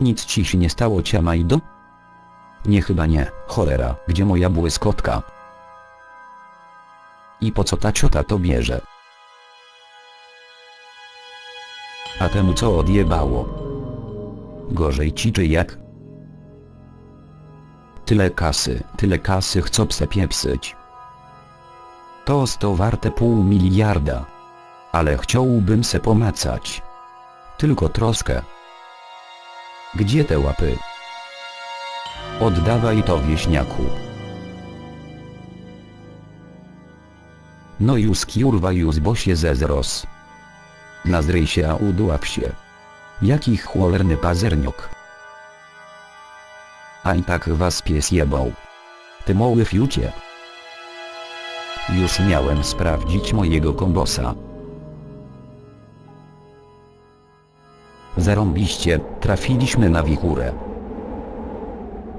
Nic ci się nie stało Ciamajdo? Nie chyba nie, cholera, gdzie moja błyskotka? I po co ta ciota to bierze? A temu co odjebało? Gorzej ci czy jak? Tyle kasy, tyle kasy chcą pse piepsyć. To sto warte pół miliarda. Ale chciałbym se pomacać. Tylko troskę. Gdzie te łapy? Oddawaj to wieśniaku. No już kurwa już bo się zezros. Nazryj się a udław się. Jaki cholerny pazerniok. A i tak was pies jebał. Ty mały fiucie. Już miałem sprawdzić mojego kombosa. Zarąbiście, trafiliśmy na wichurę.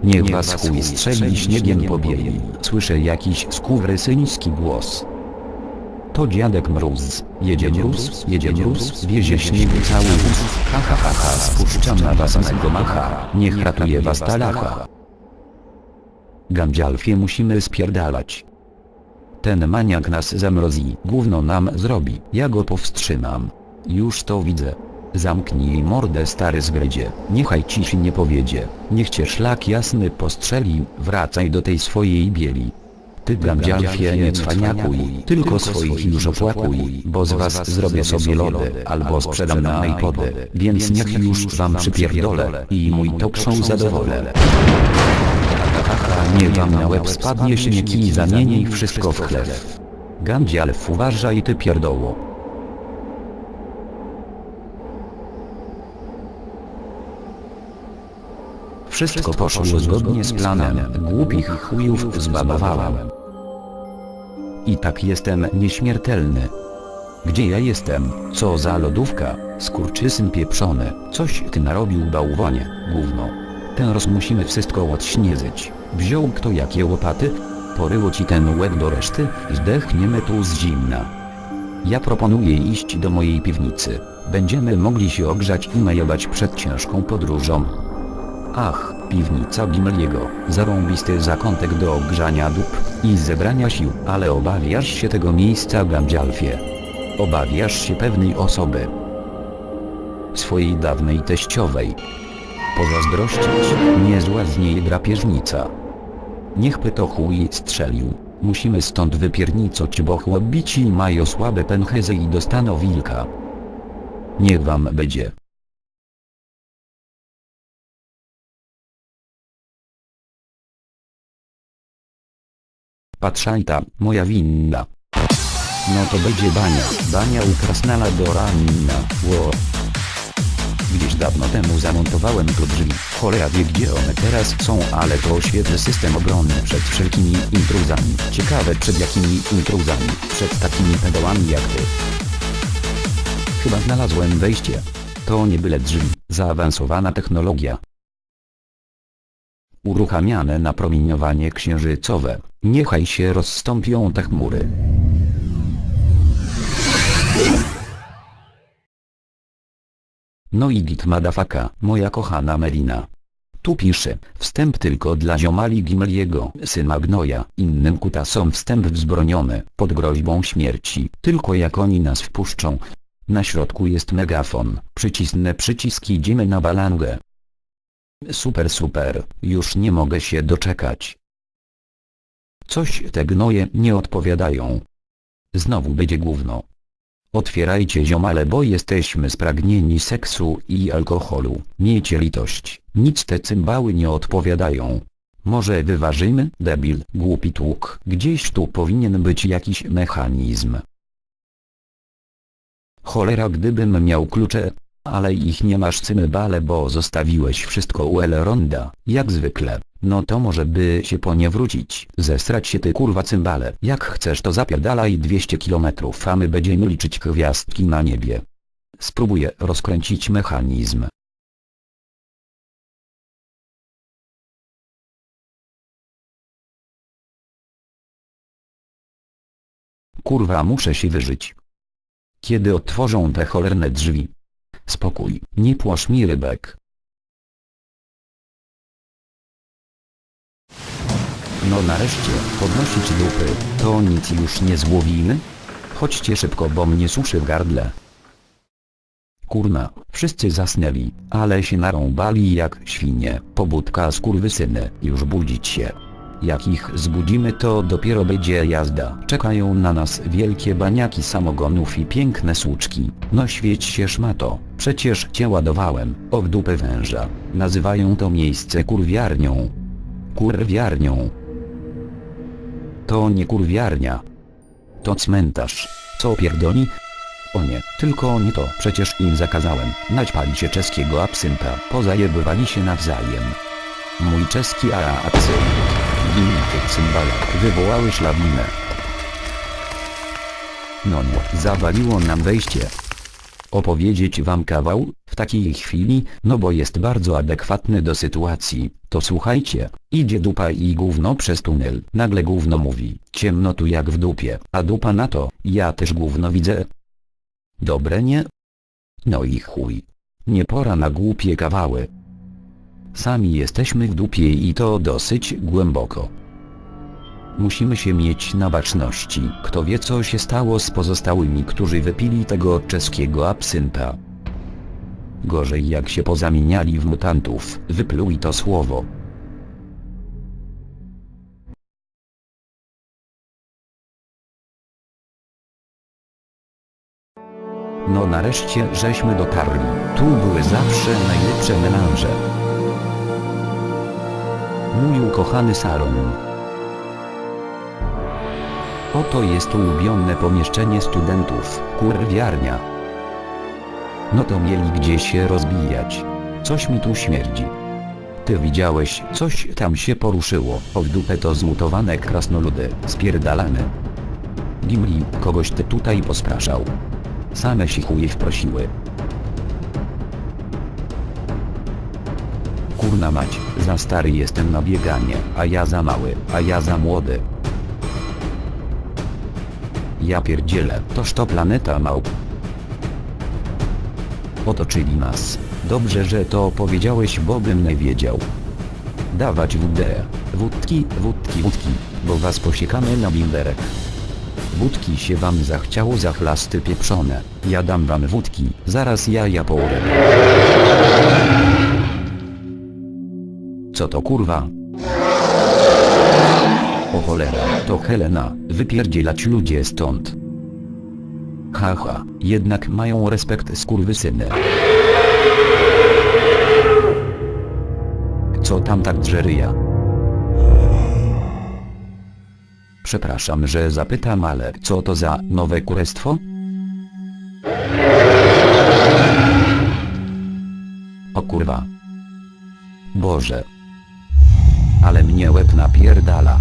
Niech was chuj strzeli śniegiem pobieli. Słyszę jakiś skurwysyński głos. To dziadek mróz. Jedzie mróz, jedzie mróz, wiezie śnieg cały wóz. Ha ha ha ha, spuszczam na was mego macha. Niech ratuje was talacha. Gandzialfie musimy spierdalać. Ten maniak nas zamrozi, gówno nam zrobi, ja go powstrzymam. Już to widzę. Zamknij mordę stary zgrydzie, niechaj ci się nie powiedzie, niech cię szlak jasny postrzeli, wracaj do tej swojej bieli. Ty gandzialfie nie cwaniakuj, tylko swoich już opłakuj, bo z was zrobię sobie lody, albo sprzedam na najpody, więc niech już wam przypierdolę, i mój topszą zadowolę. Haha, niech wam na łeb spadnie śnieg i zamieni wszystko w chlew. Gandzialf uważaj ty pierdoło. Wszystko poszło zgodnie z planem, głupich chujów zbabowałem. I tak jestem nieśmiertelny. Gdzie ja jestem? Co za lodówka? Skurczysyn pieprzony. Coś ty narobił bałwanie, gówno. Teraz musimy wszystko odśnieżyć. Wziął kto jakie łopaty? Poryło ci ten łeb do reszty? Zdechniemy tu z zimna. Ja proponuję iść do mojej piwnicy. Będziemy mogli się ogrzać i najebać przed ciężką podróżą. Ach, piwnica Gimliego, zarąbisty zakątek do ogrzania dup i zebrania sił, ale obawiasz się tego miejsca Gandzialfie. Obawiasz się pewnej osoby. Swojej dawnej teściowej. Pozazdrościć, niezła z niej drapieżnica. Niechby to chuj strzelił. Musimy stąd wypiernicoć, bo chłopici mają słabe pęchezy i dostaną wilka. Niech wam będzie. Patrzajta, moja winna. No to będzie bania, bania u krasnala do ranna, ło. Gdzieś dawno temu zamontowałem tu drzwi, cholera wie gdzie one teraz są, ale to świetny system obronny przed wszelkimi intruzami. Ciekawe przed jakimi intruzami, przed takimi pedałami jak ty. Chyba znalazłem wejście. To nie byle drzwi, zaawansowana technologia. Uruchamiane napromieniowanie księżycowe. Niechaj się rozstąpią te chmury. No i git madafaka, moja kochana Melina. Tu pisze, wstęp tylko dla ziomali Gimliego, syna Gnoja, innym kutasom wstęp wzbroniony, pod groźbą śmierci, tylko jak oni nas wpuszczą. Na środku jest megafon, przycisnę przycisk idziemy na balangę. Super super, już nie mogę się doczekać. Coś te gnoje nie odpowiadają. Znowu będzie gówno. Otwierajcie ziomale bo jesteśmy spragnieni seksu i alkoholu. Miejcie litość, nic te cymbały nie odpowiadają. Może wyważymy, debil, głupi tłuk, gdzieś tu powinien być jakiś mechanizm. Cholera gdybym miał klucze, Ale ich nie masz cymybale, bo zostawiłeś wszystko u Elronda, jak zwykle. No to może by się po nie wrócić. Zesrać się ty kurwa cymbale. Jak chcesz to zapierdalaj 200 kilometrów, a my będziemy liczyć gwiazdki na niebie. Spróbuję rozkręcić mechanizm. Kurwa muszę się wyżyć. Kiedy otworzą te cholerne drzwi? Spokój, nie płosz mi rybek. No nareszcie, podnosić dupy, to nic już nie złowimy? Chodźcie szybko, bo mnie suszy w gardle. Kurna, wszyscy zasnęli, ale się narąbali jak świnie, pobudka skurwysyny, już budzić się. Jak ich zbudzimy to dopiero będzie jazda. Czekają na nas wielkie baniaki samogonów i piękne słuczki. No świeć się szmato, przecież cię ładowałem, o w dupę węża. Nazywają to miejsce kurwiarnią. Kurwiarnią. To nie kurwiarnia. To cmentarz. Co pierdoli? O nie, tylko nie to, przecież im zakazałem. Naćpali się czeskiego absynta, pozajebywali się nawzajem. Mój czeski ara absynt. Ginity cymbala wywołały szlawinę. No nie, zawaliło nam wejście. Opowiedzieć wam kawał, w takiej chwili, no bo jest bardzo adekwatny do sytuacji, to słuchajcie, idzie dupa i gówno przez tunel, nagle gówno mówi, ciemno tu jak w dupie, a dupa na to, ja też gówno widzę. Dobre nie? No i chuj. Nie pora na głupie kawały. Sami jesteśmy w dupie i to dosyć głęboko. Musimy się mieć na baczności. Kto wie co się stało z pozostałymi, którzy wypili tego czeskiego absynta. Gorzej jak się pozamieniali w mutantów, wypluj to słowo. No nareszcie żeśmy dotarli. Tu były zawsze najlepsze melanże. Mój ukochany salon. Oto jest ulubione pomieszczenie studentów, kurwiarnia. No to mieli gdzie się rozbijać. Coś mi tu śmierdzi. Ty widziałeś, coś tam się poruszyło, o w dupę to zmutowane krasnoludy, spierdalane. Gimli, kogoś ty tutaj pospraszał. Same się chuje wprosiły. Mać, za stary jestem na bieganie, a ja za mały, a ja za młody. Ja pierdzielę, toż to planeta małp. Otoczyli nas. Dobrze, że to powiedziałeś, bo bym nie wiedział. Dawać WD. Wódki, wódki, wódki, bo was posiekamy na bimberek. Wódki się wam zachciało za chlasty pieprzone. Ja dam wam wódki, zaraz ja ja pourę. Co to kurwa? O cholera, to Helena, wypierdzielać ludzie stąd. Haha, jednak mają respekt skurwysyny. Co tam tak drzeryja? Przepraszam, że zapytam, ale co to za nowe kurestwo? O kurwa. Boże. Ale mnie łeb napierdala.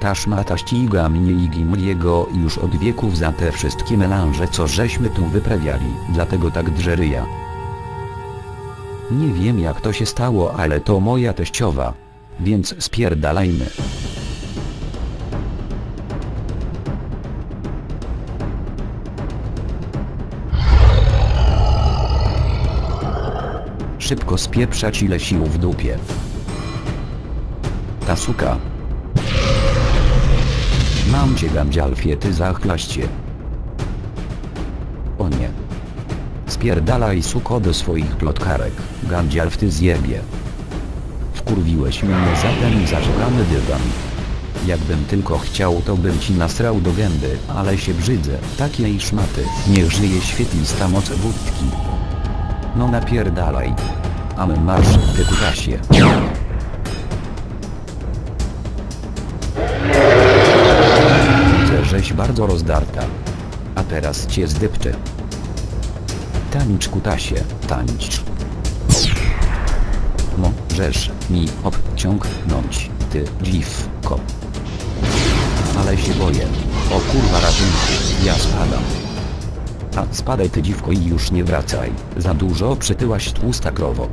Ta szmata ściga mnie i Gimliego już od wieków za te wszystkie melanże co żeśmy tu wyprawiali, dlatego tak drzeryja. Nie wiem jak to się stało, ale to moja teściowa. Więc spierdalajmy. Szybko spieprzać ile sił w dupie. Ta suka. Mam cię gamdzialfie ty zachlaście. O nie. Spierdalaj suko do swoich plotkarek, gamdzialf ty zjebie. Wkurwiłeś mnie za ten zaszukany dywan. Jakbym tylko chciał to bym ci nasrał do gęby, ale się brzydzę, takiej szmaty, niech żyje świetlista moc wódki. No napierdalaj. Amen marsz, ty kutasie. Widzę, żeś bardzo rozdarta. A A teraz cię zdepczę. Tańcz kutasie, tańcz. Możesz mi obciągnąć, ty dziwko. Ale się boję. O kurwa ratunku, ja spadam. A spadaj ty dziwko i już nie wracaj. Za dużo przytyłaś tłusta krowo.